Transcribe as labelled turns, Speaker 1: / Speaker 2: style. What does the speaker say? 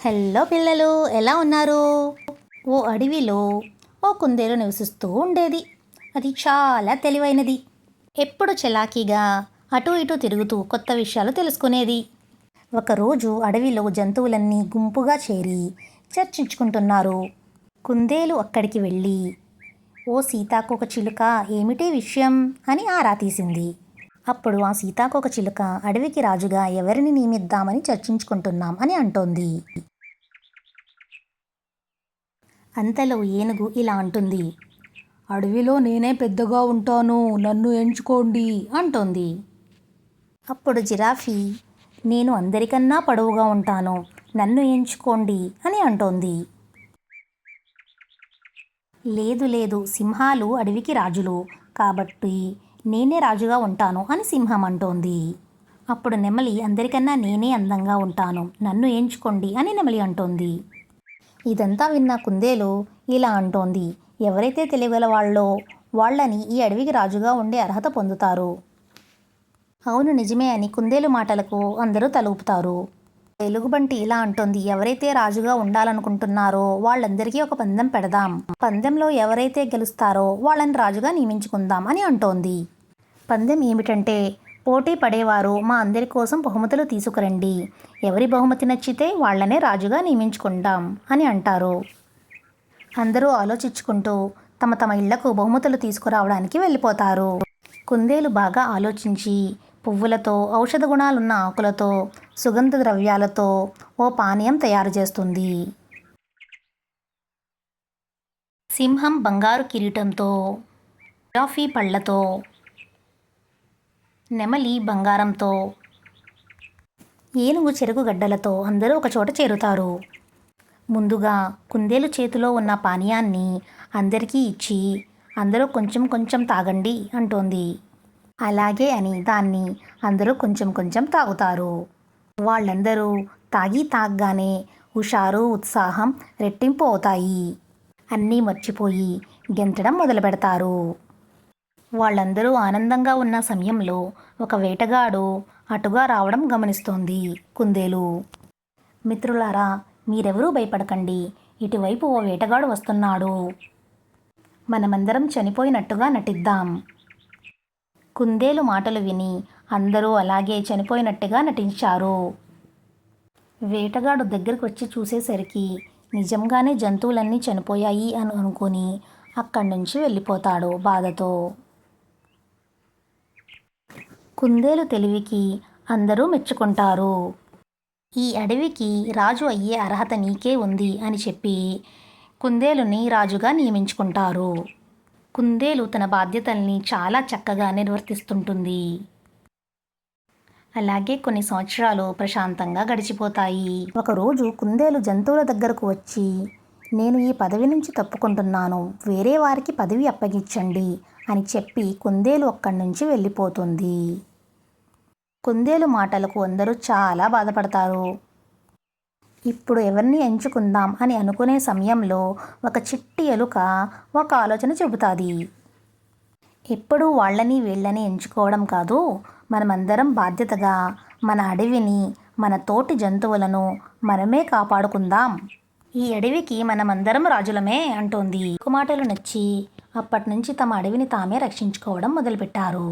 Speaker 1: Hello పిల్లలు ఎలా ఉన్నారు? ఓ అడవిలో ఓ కుందేలు నివసిస్తూ ఉండేది. అది చాలా తెలివైనది. ఎప్పుడు చలాకీగా అటు ఇటు తిరుగుతూ కొత్త విషయాలు తెలుసుకునేది. ఒకరోజు అడవిలో జంతువులన్నీ గుంపుగా చేరి చర్చించుకుంటున్నారు. కుందేలు అక్కడికి వెళ్ళి ఓ సీతాకోక చిలుక ఏమిటి విషయం? అని ఆరా తీసింది. అప్పుడు ఆ సీతాకోక చిలుక అడవికి రాజుగా ఎవరిని నియమిద్దామని చర్చించుకుంటున్నాం అని అంటోంది. అంతలో ఏనుగు ఇలా అంటుంది
Speaker 2: అడవిలో నేనే పెద్దగా ఉంటాను నన్ను ఎంచుకోండి
Speaker 1: అంటోంది. అప్పుడు జిరాఫీ నేను అందరికన్నా పొడవుగా ఉంటాను నన్ను ఎంచుకోండి అని అంటోంది. లేదు లేదు సింహాలు అడవికి రాజులు కాబట్టి నేనే రాజుగా ఉంటాను అని సింహం అంటోంది. అప్పుడు నెమలి అందరికన్నా నేనే అందంగా ఉంటాను నన్ను ఎంచుకోండి అని నెమలి అంటోంది. ఇదంతా విన్న కుందేలు ఇలా అంటోంది. ఎవరైతే తెలియగల వాళ్ళో వాళ్ళని ఈ అడవికి రాజుగా ఉండే అర్హత పొందుతారు. అవును నిజమే అని కుందేలు మాటలకు అందరూ తలుపుతారు. ఎలుగుబంటి ఇలా అంటోంది ఎవరైతే రాజుగా ఉండాలనుకుంటున్నారో వాళ్ళందరికీ ఒక పందెం పెడదాం. పందెంలో ఎవరైతే గెలుస్తారో వాళ్ళని రాజుగా నియమించుకుందాం అని అంటోంది. పందెం ఏమిటంటే పోటీ పడేవారు మా అందరి కోసం బహుమతులు తీసుకురండి. ఎవరి బహుమతి నచ్చితే వాళ్ళనే రాజుగా నియమించుకుంటాం అని అంటారు. అందరూ ఆలోచించుకుంటూ తమ తమ ఇళ్ళకు బహుమతులు తీసుకురావడానికి వెళ్ళిపోతారు. కుందేలు బాగా ఆలోచించి పువ్వులతో ఔషధ గుణాలున్న ఆకులతో సుగంధ ద్రవ్యాలతో ఓ పానీయం తయారు చేస్తుంది. సింహం బంగారు కిరీటంతో కాఫీ పళ్ళతో నెమలి బంగారంతో. ఏనుగు చెరుకు గడ్డలతో అందరూ ఒకచోట చేరుతారు. ముందుగా కుందేలు చేతిలో ఉన్న పానీయాన్ని అందరికీ ఇచ్చి అందరూ కొంచెం కొంచెం తాగండి అంటోంది. అలాగే అని దాన్ని అందరూ కొంచెం కొంచెం తాగుతారు. వాళ్ళందరూ తాగి తాగ్గానే హుషారు ఉత్సాహం రెట్టింపు అవుతాయి. అన్నీ మర్చిపోయి గెంతడం మొదలు పెడతారు వాళ్ళందరూ ఆనందంగా ఉన్న సమయంలో ఒక వేటగాడు అటుగా రావడం గమనిస్తోంది. కుందేలు మిత్రులారా మీరెవరూ భయపడకండి. ఇటువైపు ఓ వేటగాడు వస్తున్నాడు. మనమందరం చనిపోయినట్టుగా నటిద్దాం. కుందేలు మాటలు విని అందరూ అలాగే చనిపోయినట్టుగా నటించారు. వేటగాడు దగ్గరకు వచ్చి చూసేసరికి నిజంగానే జంతువులన్నీ చనిపోయాయి అని అనుకొని అక్కడి నుంచి వెళ్ళిపోతాడు బాధతో. కుందేలు తెలివికి అందరూ మెచ్చుకుంటారు. ఈ అడవికి రాజు అయ్యే అర్హత నీకే ఉంది అని చెప్పి కుందేలుని రాజుగా నియమించుకుంటారు. కుందేలు తన బాధ్యతల్ని చాలా చక్కగా నిర్వర్తిస్తుంటుంది. అలాగే కొన్ని సంవత్సరాలు ప్రశాంతంగా గడిచిపోతాయి. ఒకరోజు కుందేలు జంతువుల దగ్గరకు వచ్చి నేను ఈ పదవి నుంచి తప్పుకుంటున్నాను. వేరే వారికి పదవి అప్పగించండి అని చెప్పి కుందేలు అక్కడి నుంచి వెళ్ళిపోతుంది. కుందేలు మాటలకు అందరూ చాలా బాధపడతారు. ఇప్పుడు ఎవరిని ఎంచుకుందాం అని అనుకునే సమయంలో ఒక చిట్టి ఎలుక ఒక ఆలోచన చెబుతుంది. ఎప్పుడూ వాళ్ళని వీళ్ళని ఎంచుకోవడం కాదు మనమందరం బాధ్యతగా మన అడవిని మన తోటి జంతువులను మనమే కాపాడుకుందాం. ఈ అడవికి మనమందరం రాజులమే అంటోంది. మాటలు నచ్చి అప్పటి నుంచి తమ అడవిని తామే రక్షించుకోవడం మొదలుపెట్టారు.